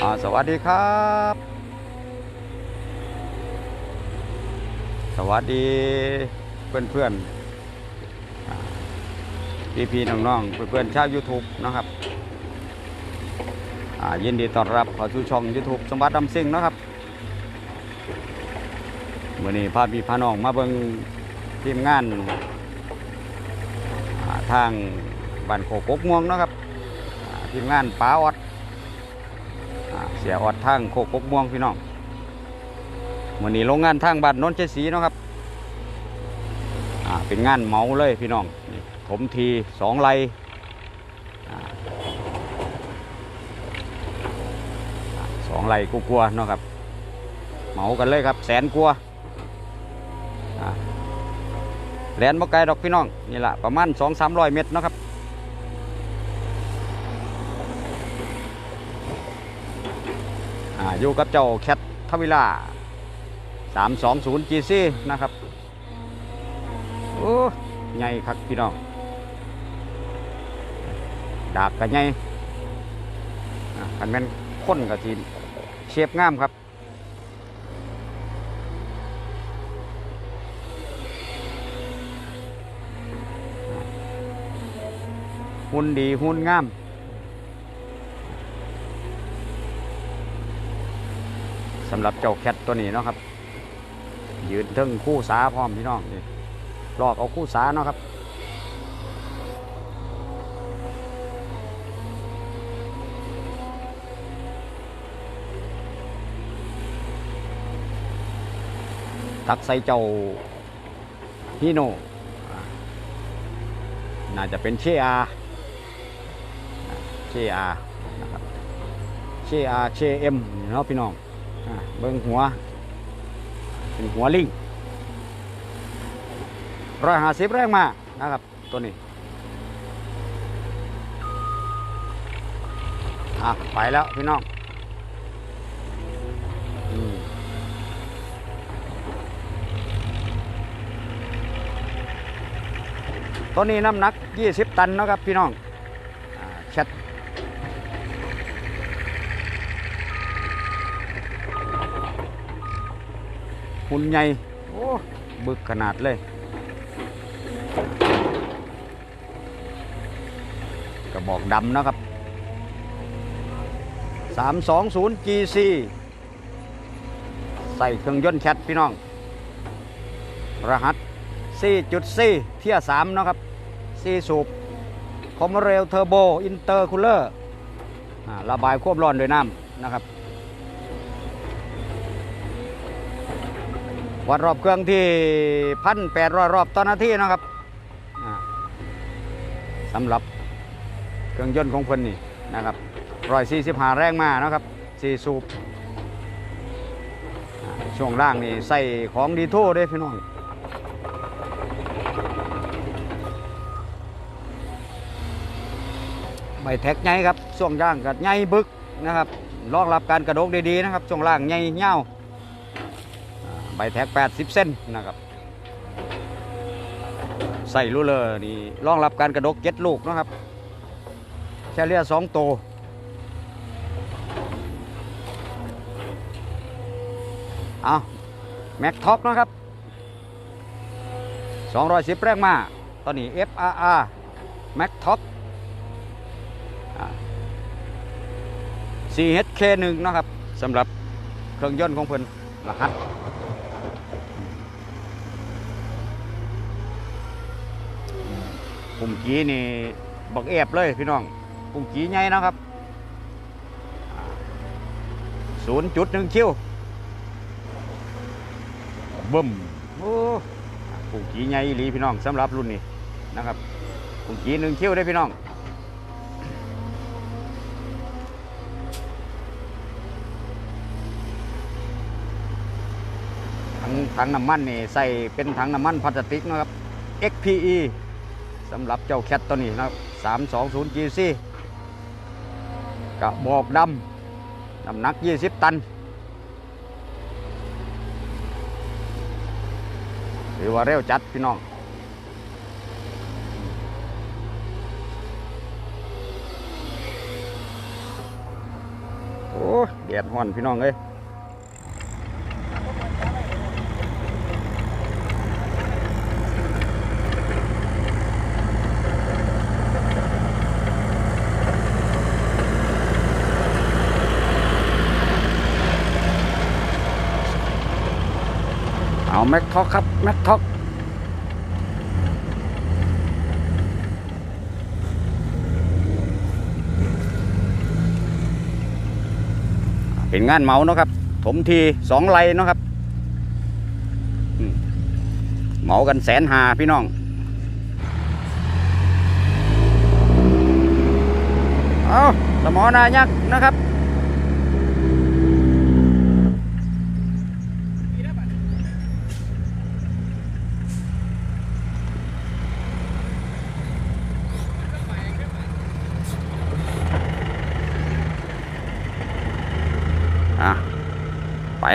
สวัสดีครับ สวัสดีเพื่อนเพื่อนพี่พี่ๆน้องๆเพื่อนเพื่อนๆชาว YouTube นะครับยินดีต้อนรับเข้าสู่ช่อง YouTube สมบัติดำซิ่งนะครับวันนี้พาพี่พาน้องมาเบิ่งทีมงานทางบ้านโคกกม่วงนะครับทีมงานป้าออด เสียออดทางโคกกม่วงพี่น้องวันนี้โรงงานทางบ้านโนนเจสีเนาะครับอ่าเป็นงานเมาเลยพี่น้องนี่ถมทีสองไร่สองไรกูกลัวเนาะครับเมากันเลยครับแสนกลัวาอ่าแลนบ่ไกลดอกพี่น้องนี่แหละประมาณสองสามร้อยเมตรเนาะครับ อยู่กับเจ้าแคททวิล่า320 GC นะครับ โอ้ใหญ่คักพี่น้องดากกันใหญ่อ่าคันแม่นข้นกับทีเชฟงามครับหุ่นดีหุ่นงาม สำหรับเจ้าแคทตัวนี้เนาะครับ ยืนทึ่งคู่สาพร้อมพี่น้องนี่ลอกเอาคู่สาเนาะครับตักใส่เจ้าฮีโน่น่าจะเป็นเชอาอ่าเชอานะครับเชอาเชเอ็มเนาะพี่น้อง เบิ้งหัว เป็นหัวลิงร้อยหาสิบแรงมานะครับ ตัวนี้อะไปแล้วพี่น้องตัวนี้น้ำหนัก 20 ตันนะครับพี่น้องอ่าแชท หุ่นใหญ่โอ้บึกขนาดเลย กระบอกดำนะครับ 320 GC ใส่เครื่องยนต์แคทพี่น้อง รหัส 4.4 เทีย3นะครับ 4 สูบ คอมเรลเทอร์โบ อินเตอร์คูลเลอร์ ระบายควบร้อนด้วยน้ำนะครับ วัดรอบเครื่องที่พันแปดร้อยรอบต่อนาทีนะครับสำหรับเครื่องยนต์ของเพิ่นนี่นะครับร้อยสี่สิบห้าแรงมานะครับสี่สูบช่วงล่างนี่ใส่ของดีโทเด้พี่น้องใบแท็กใหญ่ครับช่วงย่างกับใหญ่บึกนะครับรองรับการกระโดกดีๆนะครับช่วงล่างใหญ่เง่าว บแท็ก 80 เส้นนะครับใส่รูเลอร์นี่รองรับการกระดกเจ็ดลูกนะครับแค่เลียสองโตเอาแม็กท็อปนะครับ 210 แรงมา ตอนนี้ FRR แม็กท็อป 4HK1 นะครับสำหรับเครื่องยนต์ของเพิ่นรหัส ปุ่มกี้นี่บักเอฟเลยพี่น้องปุ่มกี้ใหญ่นะครับศูนย์จุดหนึ่งคิวบึ้มโอ้ปุ่มกี้ใหญ่หลีพี่น้องสำหรับรุ่นนี้นะครับปุ่มกี้หนึ่งคิวได้พี่น้องถังถังน้ำมันนี่ใส่เป็นถังน้ำมันพลาสติกนะครับ XPE สำหรับเจ้าแคทตัวนี้นะครับ320 GC กระบอกดำน้ำหนัก20ตันถือว่าเร็วจัดพี่น้องโอ้ยแดดฮ้อนพี่น้องเอ้ย เอาแม็กท็อกครับแม็กท็อกเป็นงานเมาเนาะครับ ถมทีสองไรเนาะครับเมากันแสนหาพี่น้องเอาสมอนายักษ์นะครับ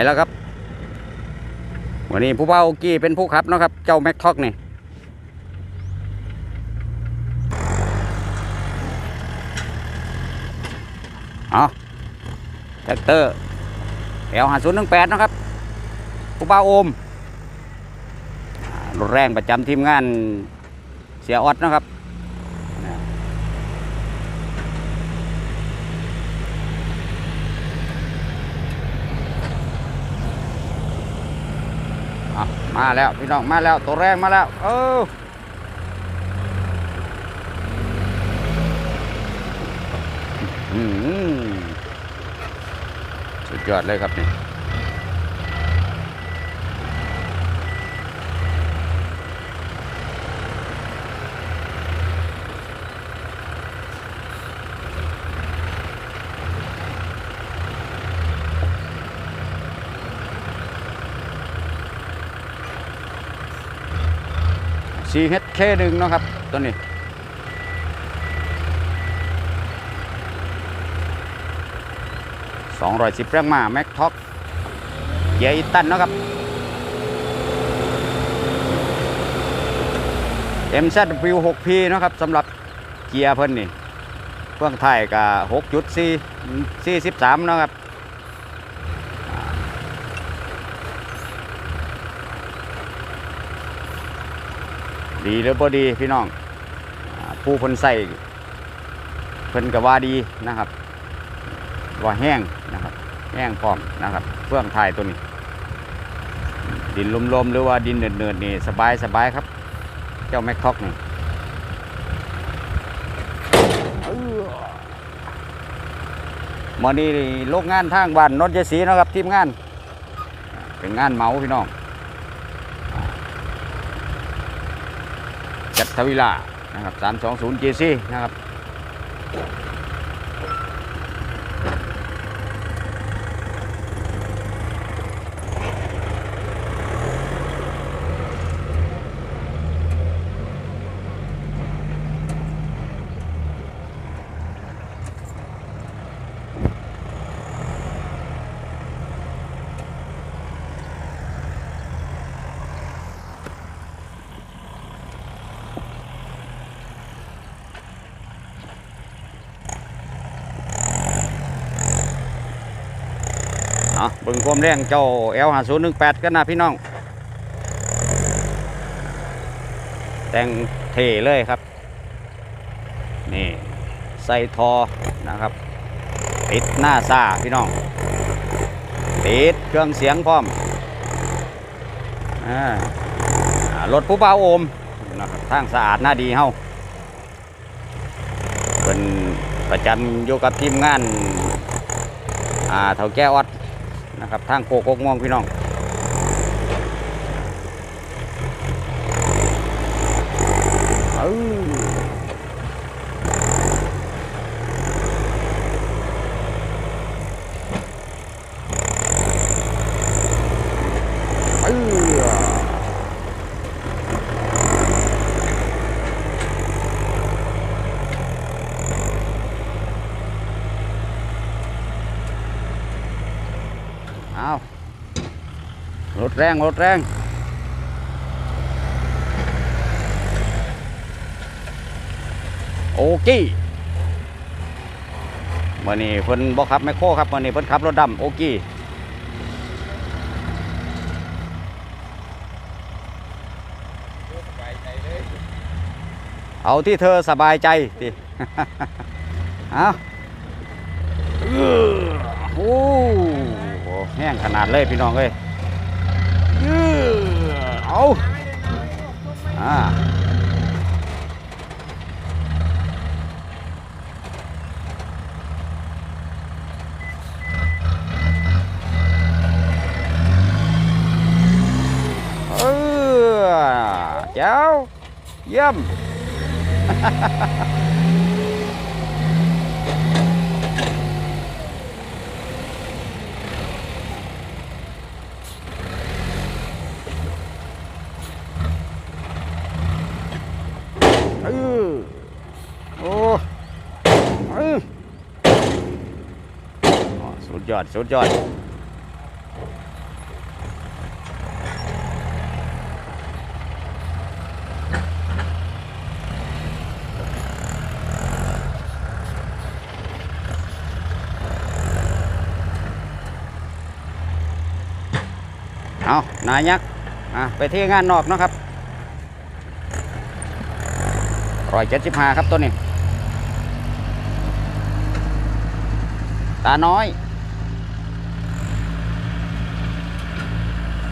แล้วครับวันนี้ผู้เบากี้เป็นผู้ขับนะครับ เจ้าแม็กท็อกนี่เอาแท็กเตอร์เอลหาศูนย์หนึ่งแปดนะครับ ผู้เบาโอมรถแรงประจำทีมงานเสียออดนะครับ มาแล้วพี่น้องมาแล้วตัวแรงมาแล้วเออสุดยอดเลยครับนี่ ซีเฮดเคหนึ่งเนาะครับตัวนี้สองร้อยสิบแรงมาแม็กท็อกเกียร์อีตันเนาะครับ MZW6P นะครับสำหรับเกียร์เพิ่นนี่เครื่องไทยกับ6.4 43นาะครับ ดีหรือบ่ดีพี่น้องผู้เพิ่นใส่เพิ่นก็ว่าดีนะครับว่าแห้งนะครับ แห้งพร้อมนะครับเฟื่องไทยตัวนี้ ดินลมๆหรือว่าดินเนินๆนี่สบายสบายครับ เจ้าแม็กท็อกนี่มานี่โลกงานทางบ้านนนทยศรีนะครับทีมงาน เป็นงานเมาพี่น้อง จัด ทวิลานะครับ320 GC นะครับ เอาเบิ่งความแรงเจ้า L 5 0 1 8กันนะพี่น้อง แต่งเทเลยครับ นี่ใส่ทอนะครับ ติดหน้าซาพี่น้อง ติดเครื่องเสียงพร้อมรถผู้เบาโอมนะครับทางสะอาดน่าดีเฮาเป็นประจำอยู่กับทีมงานอ่าเท่าแก้ออด นะครับ ทางโคกกม่วงพี่น้องเอ้าเอ้าเอารถ แรงรถแรงโอเคมื่อนี้เพิ่นบ่ขับแมโครครับมื่อนี้เพิ่นขับรถดำโอกี้เอาที่เธอสบายใจสิเอาโอ้โหแห้งขนาดเลยพี่น้องเอ้ย เอาอ่าเออเจ้าเยี่ยม เออโอ้เออ อด สุดยอด เอานายยักษ์ไปที่งานนอกนะครับร้อยเจ็ดสิบห้าครับตัวนี้ ตาน้อย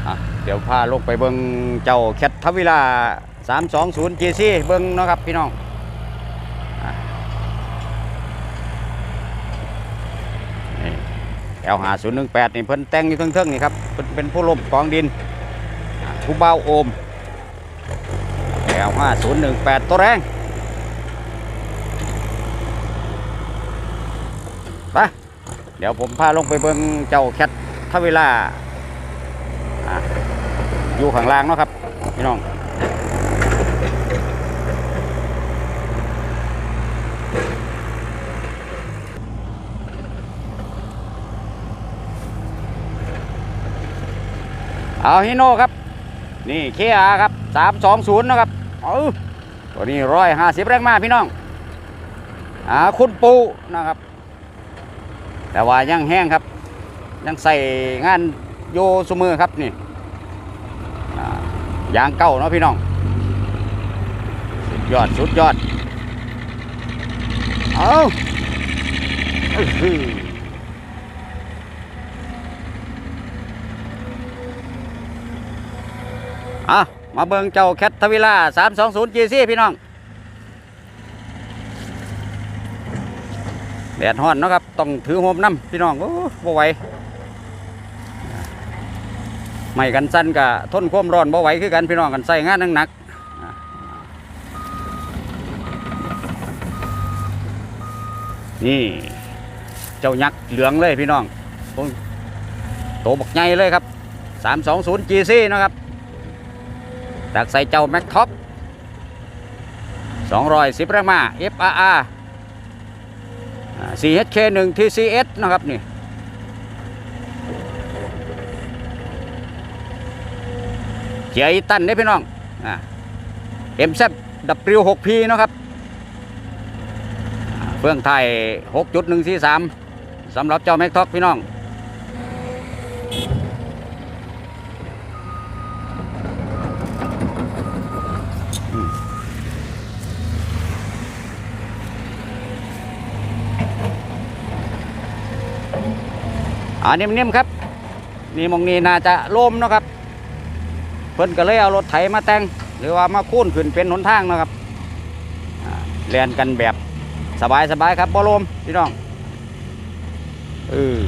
อะ เดี๋ยวพาลงไปเบิงเจ้าแคททวิลา320 GC เบิงเนาะครับพี่น้องอะนี่ L 5 0 1 8นี่เพิ่นแต่งอยู่เทิงๆนี่ครับเพิ่นเป็นผู้ลมกองดินผู้เบาโอม L 5 0 1 8ตัวแรงไปเดี๋ยวผมพาลงไปเบิ่งเจ้าแคททวิลา อยู่ข้างล่างเนาะครับพี่น้องเอาฮิโน่ครับ นี่เคอาครับสามสองศูนย์นะครับเออตัวนี้ร้อยห้าสิบแรงมาพี่น้องอ่าคุณปูนะครับ แต่ว่ายังแห้งครับ ยังใส่งานโยสมือครับนี่ ยางเก่าเนาะพี่น้อง สุดยอดสุดยอด เอาอะมาเบิงเจ้าแคททวิล่า320 GC พี่น้อง แดดฮ้อนเนาะครับ ต้องถือโฮมน้ำพี่น้อง โอ้บ่ไหว ไม่กันสั้นกับทนความร้อนบ่ไหวคือกันพี่น้องกันใส่งานหนักๆนี่ เจ้ายักษ์เหลืองเลยพี่น้องโตบักใหญ่เลยครับ 320 GC นะครับจากใส่เจ้าแม็กท็อป210แรงมา FRR อ่า 4HK 1 TCS นะครับนี่ เกียร์อีตันได้พี่น้องอ่า MZ W6P นะครับเฟื่องไทย6.143สำหรับเจ้าแม็กท็อปพี่น้องอ่านิ่มๆครับ นี่มองนี้น่าจะล่มเนาะครับ เพิ่นก็เลยเอารถไถมาแต่งหรือว่ามาคูนขึ้นเป็นหนทางนะครับเรียนกันแบบสบายๆครับบ่ลมพี่น้องเออ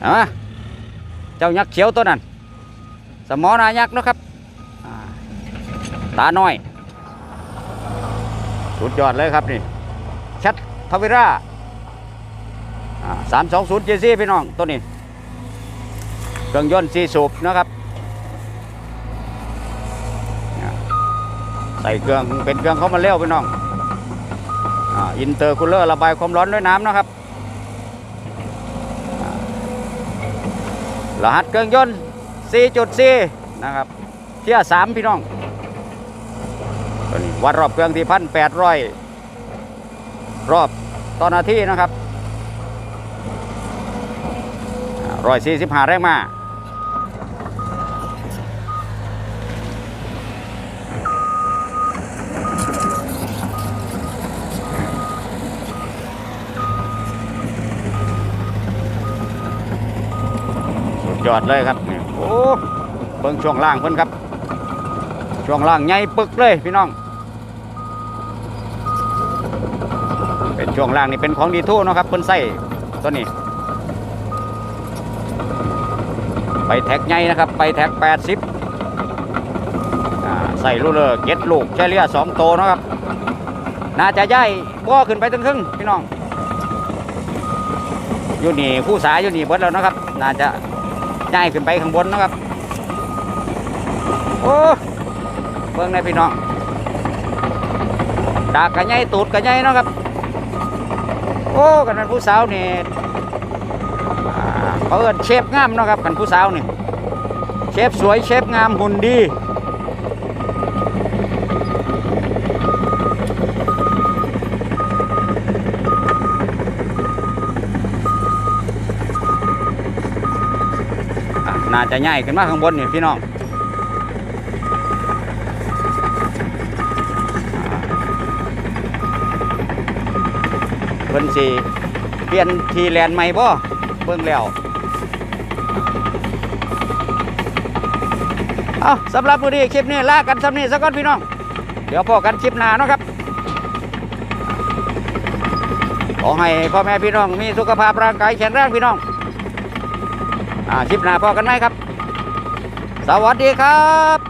เอามาเจ้ายักษ์เขียวตัวนั้น สมอนายักษ์นะครับอ่าตาน้อย สุดยอดเลยครับนี่ชัดทวิราสามสองศูนย์เจซี่พี่น้องตัวนี้ เครื่องยนต์สี่สูบนะครับใส่เครื่องเป็นเครื่องเข้ามาเร็วพี่น้องอินเตอร์คูลเลอร์ระบายความร้อนด้วยน้ำนะครับรหัสเครื่องยนต์ 4.4 นะครับเที่ยสามพี่น้องตัวนี้วัดรอบเครื่องที่พันแปดร้อยรอบต่อนาทีนะครับร้อยสี่สิบห้าแรงมา ยอดเลยครับนี่โอ้เบิ่งช่วงล่างเพิ่นครับ ช่วงล่างใหญ่ปึกเลยพี่น้อง เป็นช่วงล่างนี่เป็นของดีทูเนาะครับเพิ่นใส่ตัวนี้ ไปแท็กใหญ่นะครับ ไปแท็ก80อ่าใส่ลูกเลยเก็ดลูกแค่เลียสองโตวเนาะครับ น่าจะย่ายบ่อขึ้นไปถึงครึ่งพี่น้องอยู่นี่คู่สายอยู่นี่เบิดแล้วนะครับ น่าจะ ย่ายขึ้นไปข้างบนนะครับ โอ้เบิ่งในพี่น้องดากกระไงตูดกระไงนะครับ โอ้กันเป็นผู้สาวนี่เขาเอินเชฟงามนะครับกันผู้สาวนี่ เชฟสวยเชฟงามหุ่นดี น่าจะง่ายขึ้นมาข้างบนนี่พี่น้องเพิ่นสิเปลี่ยนทีแลนด์ใหม่บ่เบิ่งแล้วเอาสำหรับมื้อนี้คลิปนี้ลากันสำนี้ซะก่อนพี่น้อง เดี๋ยวพอกันคลิปหน้าเนาะครับขอให้พ่อแม่พี่น้องมีสุขภาพร่างกายแข็งแรงพี่น้อง อ่าคลิปหน้าพอกันไหมครับ สวัสดีครับ